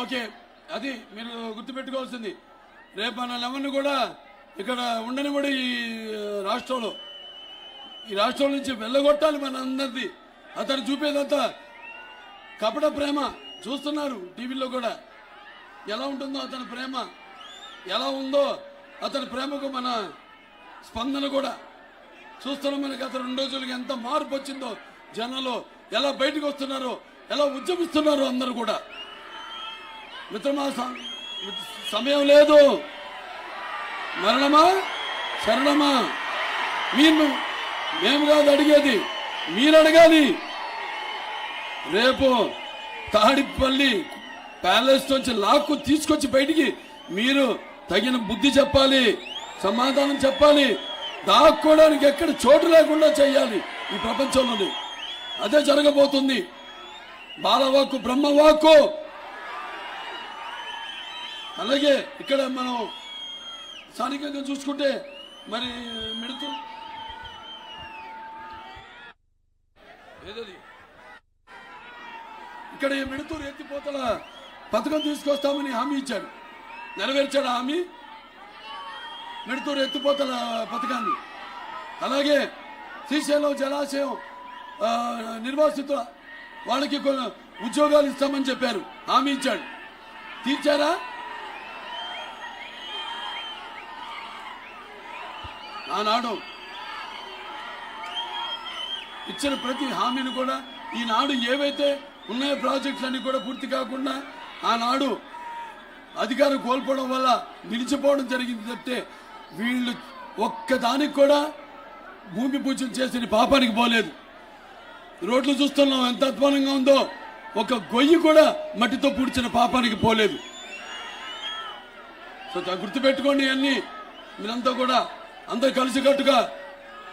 Okay అది మీరు గుర్తుపెట్టుకోవాల్సింది. రేపు మన లెవెన్ కూడా ఇక్కడ ఉండని కూడా ఈ రాష్ట్రంలో. ఈ రాష్ట్రం నుంచి వెళ్ళగొట్టాలి మన అందరిది అతను చూపేదంతా కపట ప్రేమ చూస్తున్నారు టీవీలో కూడా. ఎలా ఉంటుందో అతని ప్రేమ ఎలా ఉందో అతని ప్రేమకు మన స్పందన కూడా. చూస్తున్నాం మనకి అతను రెండు రోజులకి ఎంత మార్పు వచ్చిందో జనంలో ఎలా బయటకు వస్తున్నారో ఎలా ఉద్యమిస్తున్నారో అందరూ కూడా. మిత్రమా సమయం లేదు. మరణమా శరణమా? మీరు మేము కాదు అడిగేది మీరు అడగాలి. రేపు తాడిపల్లి ప్యాలెస్ నుంచి లాక్కు తీసుకొచ్చి బయటికి మీరు తగిన బుద్ధి చెప్పాలి సమాధానం చెప్పాలి దాక్కోవడానికి ఎక్కడ చోటు లేకుండా చేయాలి ఈ ప్రపంచంలోని. అదే జరగబోతుంది. బాలవాక్కు బ్రహ్మవాక్కు అలాగే ఇక్కడ మనం స్థానికంగా చూసుకుంటే మరి మిడుతూ ఏదది? ఇక్కడ ఈ మిడుతూరు ఎత్తిపోతల పథకం తీసుకొస్తామని హామీ ఇచ్చాడు నెరవేర్చాడు హామీ? మిడుతూరు ఎత్తిపోతల పథకాన్ని. అలాగే శ్రీశైలం జలాశయం నిర్వాసితుల వాళ్ళకి కొన్ని ఉద్యోగాలు ఇస్తామని చెప్పారు. హామీ ఇచ్చాడు. తీర్చారా? ఆనాడు ఇచ్చిన ప్రతి హామీని కూడా ఈనాడు ఏవైతే ఉన్నాయో ప్రాజెక్టులన్నీ కూడా పూర్తి కాకుండా ఆనాడు అధికారం కోల్పోవడం వల్ల నిలిచిపోవడం జరిగింది తప్పితే వీళ్ళు ఒక్కదానికి కూడా భూమి పూజ చేసిన పాపానికి పోలేదు. రోడ్లు చూస్తున్నాం ఎంత అధ్వానంగా ఉందో. ఒక గొయ్యి కూడా మట్టితో పూడ్చిన పాపానికి పోలేదు. సో గుర్తుపెట్టుకోండి అన్నీ మీరంతా కూడా అందరు కలిసికట్టుగా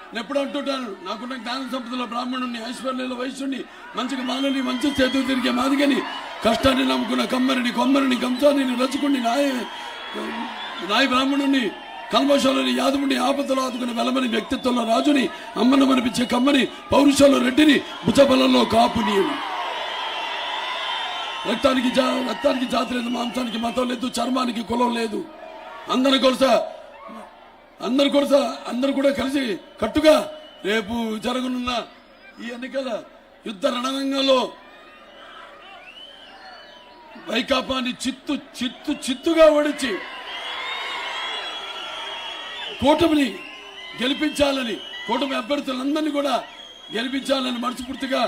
నేను ఎప్పుడు అంటుంటాను నాకున్న జ్ఞాన సంపదలో బ్రాహ్మణుని ఐశ్వర్యంలో వైశ్యుని మంచిగా మాలని మంచి చేతులు తిరిగే మాదిగని కష్టాన్ని నమ్ముకున్న కమ్మరిని కొమ్మరిని కంసాని రచుకుని నాయ నాయ బ్రాహ్మణుని కల్మశాలని యాదవుని ఆపదలో ఆదుకుని వెలమని వ్యక్తిత్వంలో రాజుని అమ్మను మనిపించే కమ్మని పౌరుషంలో రెడ్డిని భుజబలంలో కాపుని రక్తానికి జా రక్తానికి జాతి లేదు మాంసానికి మతం లేదు చర్మానికి కులం లేదు. అందరి కొరస అందరు కూడా అందరు కూడా కలిసి కట్టుగా రేపు జరగనున్న ఈ ఎన్నికల యుద్ధ రణరంగంలో వైకాపాని చిత్తు చిత్తు చిత్తుగా ఓడించి కూటమిని గెలిపించాలని కూటమి అభ్యర్థులందరినీ కూడా గెలిపించాలని మనస్ఫూర్తిగా